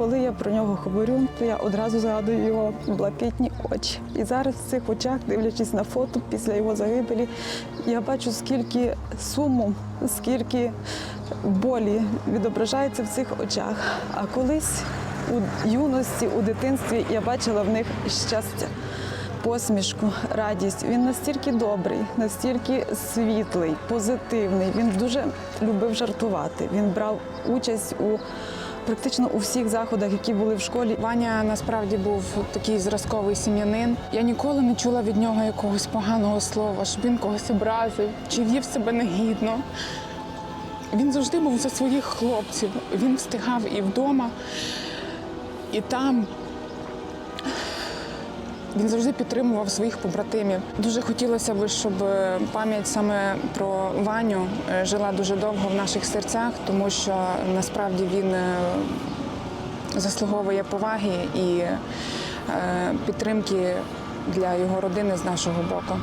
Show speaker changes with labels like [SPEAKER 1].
[SPEAKER 1] Коли я про нього говорю, то я одразу згадую його блакитні очі. І зараз в цих очах, дивлячись на фото після його загибелі, я бачу, скільки суму, скільки болі відображається в цих очах. А колись у юності, у дитинстві я бачила в них щастя посмішку, радість. Він настільки добрий, настільки світлий, позитивний. Він дуже любив жартувати. Він брав участь у практично у всіх заходах, які були в школі.
[SPEAKER 2] Ваня насправді був такий зразковий сім'янин. Я ніколи не чула від нього якогось поганого слова, щоб він когось образив чи вів себе негідно. Він завжди був за своїх хлопців. Він встигав і вдома, і там. Він завжди підтримував своїх побратимів. Дуже хотілося б, щоб е, пам'ять саме про Ваню е, жила дуже довго в наших серцях, тому що насправді він е, заслуговує поваги і підтримки для його родини з нашого боку.